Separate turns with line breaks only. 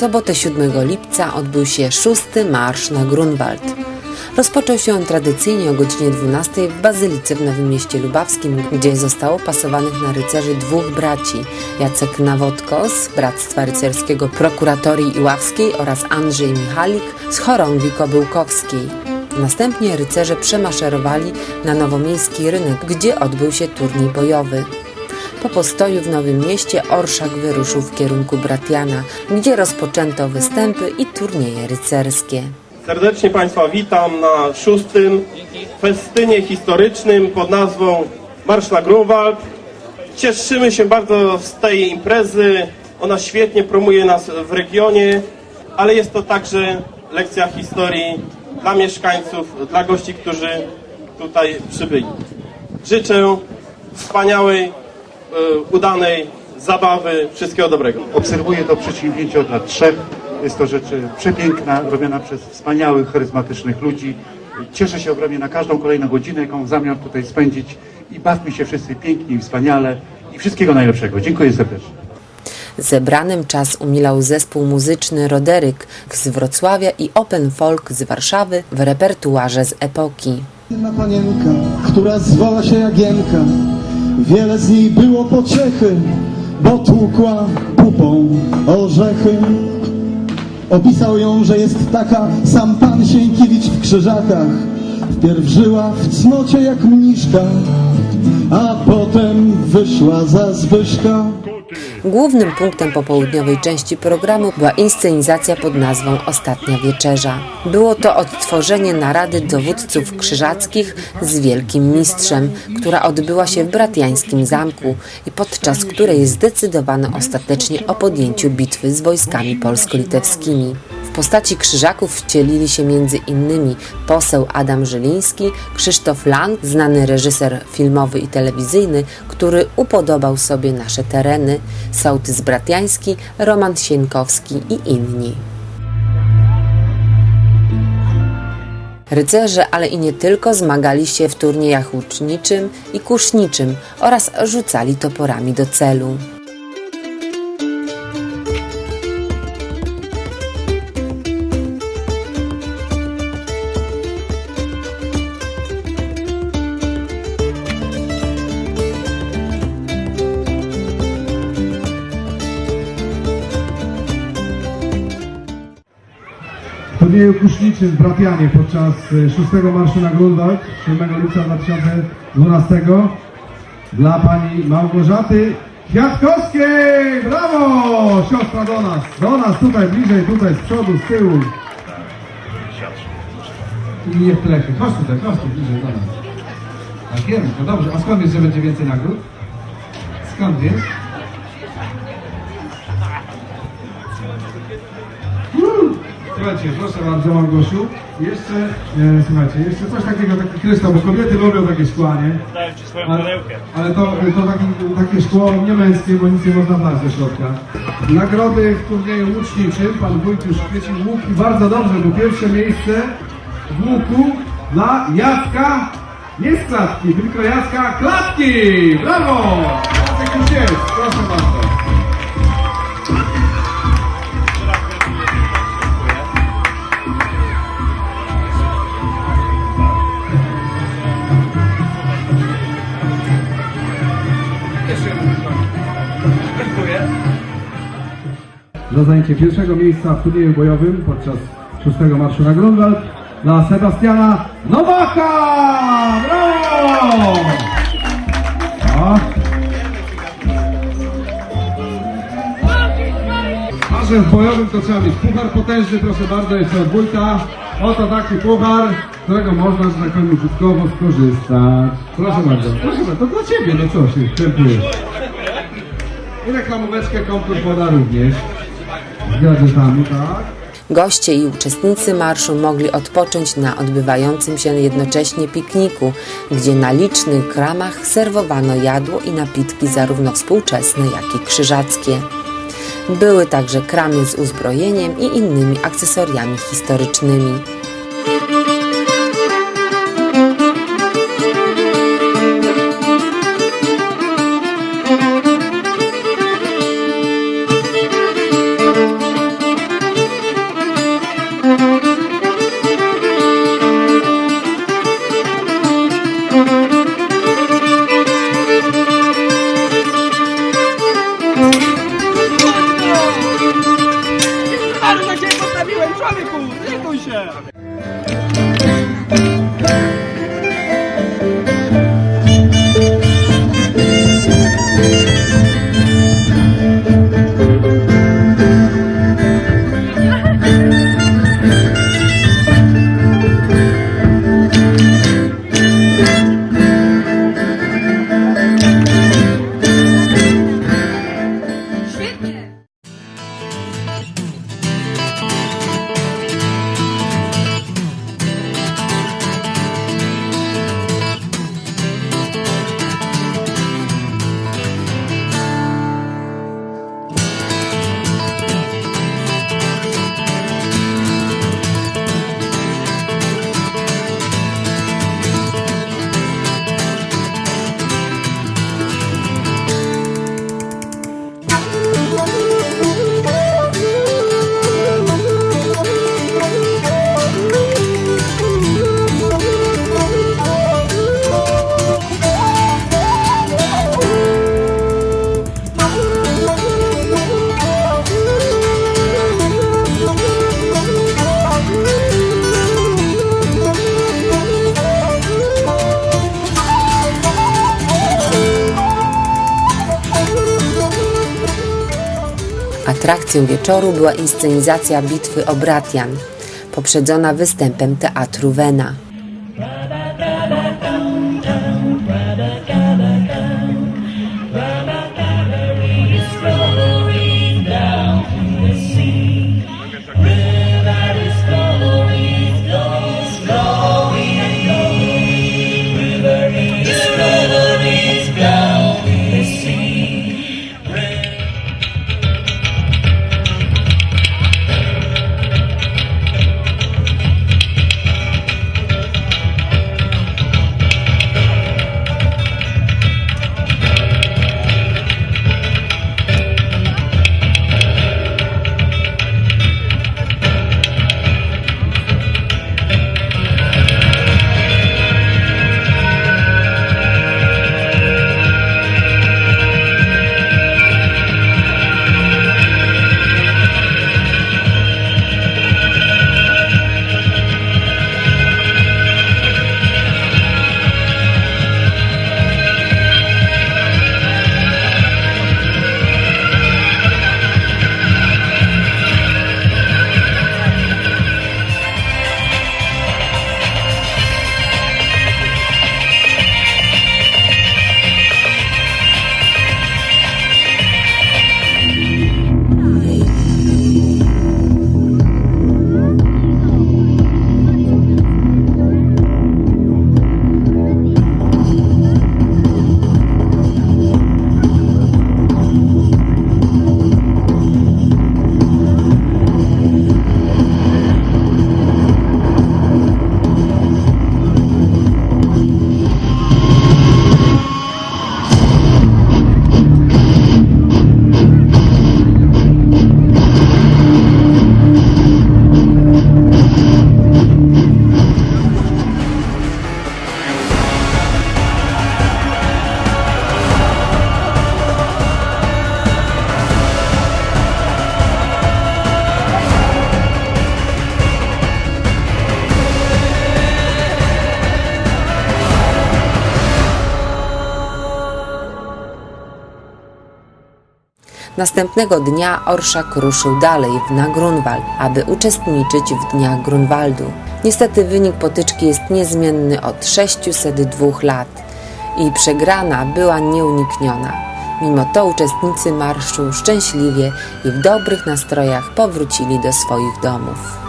sobotę 7 lipca odbył się szósty marsz na Grunwald. Rozpoczął się on tradycyjnie o godzinie 12 w Bazylice w Nowym Mieście Lubawskim, gdzie zostało pasowanych na rycerzy dwóch braci, Jacek Nawodko z Bractwa Rycerskiego Prokuratorii Iławskiej oraz Andrzej Michalik z Chorągwi Kobyłkowskiej. Następnie rycerze przemaszerowali na nowomiejski rynek, gdzie odbył się turniej bojowy. Po postoju w Nowym Mieście Orszak wyruszył w kierunku Bratiana, gdzie rozpoczęto występy i turnieje rycerskie.
Serdecznie Państwa witam na szóstym festynie historycznym pod nazwą Marsz na Grunwald. Cieszymy się bardzo z tej imprezy. Ona świetnie promuje nas w regionie, ale jest to także lekcja historii dla mieszkańców, dla gości, którzy tutaj przybyli. Życzę wspaniałej, udanej zabawy, wszystkiego dobrego.
Obserwuję to przedsięwzięcie od lat trzech. Jest to rzecz e, przepiękna, robiona przez wspaniałych, charyzmatycznych ludzi. Cieszę się ogromnie na każdą kolejną godzinę, jaką zamiar tutaj spędzić i bawmy się wszyscy pięknie i wspaniale i wszystkiego najlepszego. Dziękuję serdecznie.
Zebranym czas umilał zespół muzyczny Roderyk z Wrocławia i Open Folk z Warszawy w repertuarze z epoki.
Jedna panienka, która zwała się Jagienka Wiele z niej było pociechy Bo tłukła pupą orzechy. Opisał ją, że jest taka Sam pan Sienkiewicz w krzyżakach. Wpierw żyła w cnocie jak mniszka A potem wyszła za Zbyszka
Głównym punktem popołudniowej części programu była inscenizacja pod nazwą Ostatnia Wieczerza. Było to odtworzenie narady dowódców krzyżackich z Wielkim Mistrzem, która odbyła się w Bratiańskim Zamku i podczas której zdecydowano ostatecznie o podjęciu bitwy z wojskami polsko-litewskimi. W postaci krzyżaków wcielili się innymi poseł Adam Żyliński, Krzysztof Lang, znany reżyser filmowy i telewizyjny, który upodobał sobie nasze tereny, sołtys Bratiański, Roman Sienkowski i inni. Rycerze, ale i nie tylko, zmagali się w turniejach łuczniczym i kuszniczym oraz rzucali toporami do celu.
W turnieju kuszniczym w Bratianie podczas e, 6 marszu na Grunwald 7 lipca 2012 dla pani Małgorzaty Kwiatkowskiej! Brawo! Siostra do nas, do nas, tutaj bliżej, tutaj z przodu, z tyłu. I nie w tle. Chodź tutaj, chodź tu bliżej do nas. Tak jest, to dobrze. A skąd wiesz, że będzie więcej nagród? Skąd wiesz? Słuchajcie, proszę bardzo Małgosiu. Jeszcze, e, słuchajcie, jeszcze coś takiego, taki kryształ, bo kobiety lubią takie szkła, nie?
Dałem ci swoją
Ale,
perełkę.
ale to, to taki, takie szkło nie męskie, bo nic nie można dać do środka. Nagrody w turnieju łuczniczym, pan wójt już chwycił łuk i bardzo dobrze, bo pierwsze miejsce w łuku dla Jacka, nie z klatki, tylko Jacka Klatki! Brawo! Jacek już jest, proszę bardzo.
Dziękuję.
za zajęcie pierwszego miejsca w turnieju bojowym podczas szóstego marszu na Grunwald dla Sebastiana Nowaka! Brawo! O. Marzem bojowym to trzeba mieć puchar potężny, proszę bardzo, jeszcze od wójta. Oto taki puchar, z którego można, tak powiem, użytkowo skorzystać. Proszę bardzo, proszę bardzo, to dla Ciebie, no co się, krępujesz. I reklamóweczkę konkurs poda również. Z gadżetami, tak?
Goście i uczestnicy marszu mogli odpocząć na odbywającym się jednocześnie pikniku, gdzie na licznych kramach serwowano jadło i napitki zarówno współczesne, jak i krzyżackie. Były także kramy z uzbrojeniem i innymi akcesoriami historycznymi. Atrakcją wieczoru była inscenizacja bitwy o Bratian, poprzedzona występem teatru Wena. Następnego dnia orszak ruszył dalej na Grunwald, aby uczestniczyć w Dniach Grunwaldu. Niestety wynik potyczki jest niezmienny od 602 lat i przegrana była nieunikniona. Mimo to uczestnicy marszu szczęśliwie i w dobrych nastrojach powrócili do swoich domów.